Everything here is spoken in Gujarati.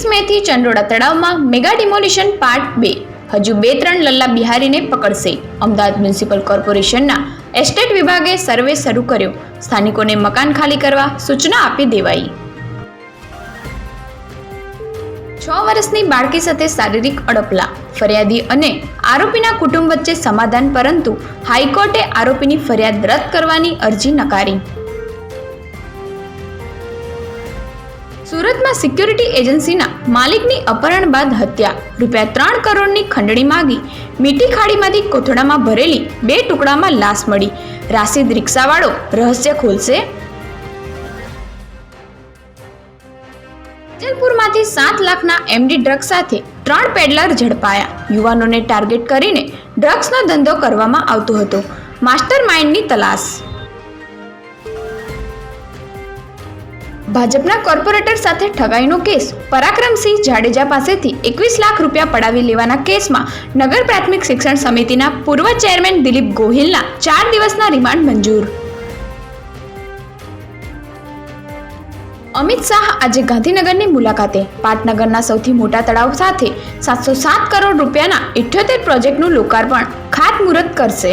સિટી ચંડોળા તળાવમાં મેગા ડિમોલિશન પાર્ટ બે. હજુ બે ત્રણ લલ્લા બિહારીને પકડશે. અમદાવાદ મ્યુનિસિપલ કોર્પોરેશનના એસ્ટેટ વિભાગે સર્વે શરૂ કર્યો. સ્થાનિકોને મકાન ખાલી કરવા સૂચના આપી દેવાઈ. છ વર્ષની બાળકી સાથે શારીરિક અડપલા, ફરિયાદી અને આરોપીના કુટુંબ વચ્ચે સમાધાન, પરંતુ હાઈકોર્ટે આરોપીની ફરિયાદ રદ કરવાની અરજી નકારી. સુરતમાં સિક્યુરિટી એજન્સીના માલિકની અપહરણ બાદ હત્યા. રૂપિયા ત્રણ કરોડની ખંડણી માગી. મીઠી ખાડીમાંથી કોથળામાં ભરેલી બે ટુકડામાં લાશ મળી. રાશિદ રિક્ષાવાળો રહસ્ય ખોલશે. જેતપુરમાંથી સાત લાખના એમડી ડ્રગ્સ સાથે ત્રણ પેડલર ઝડપાયા. યુવાનોને ટાર્ગેટ કરીને ડ્રગ્સનો ધંધો કરવામાં આવતો હતો. માસ્ટર માઇન્ડની તલાશ. ભાજપના કોર્પોરેટર સાથે ઠગાઈનો કેસ. પરાક્રમસિંહ જાડેજા પાસેથી એકવીસ લાખ રૂપિયા પડાવી લેવાના કેસમાં નગર પ્રાથમિક શિક્ષણ સમિતિના પૂર્વ ચેરમેન દિલીપ ગોહિલના ચાર દિવસના રિમાન્ડ મંજૂર. અમિત શાહ આજે ગાંધીનગરની મુલાકાતે. પાટનગરના સૌથી મોટા તળાવ સાથે સાતસો સાત કરોડ રૂપિયાના ઇઠ્યોતેર પ્રોજેક્ટનું લોકાર્પણ. ખાતમુહૂર્ત કરશે.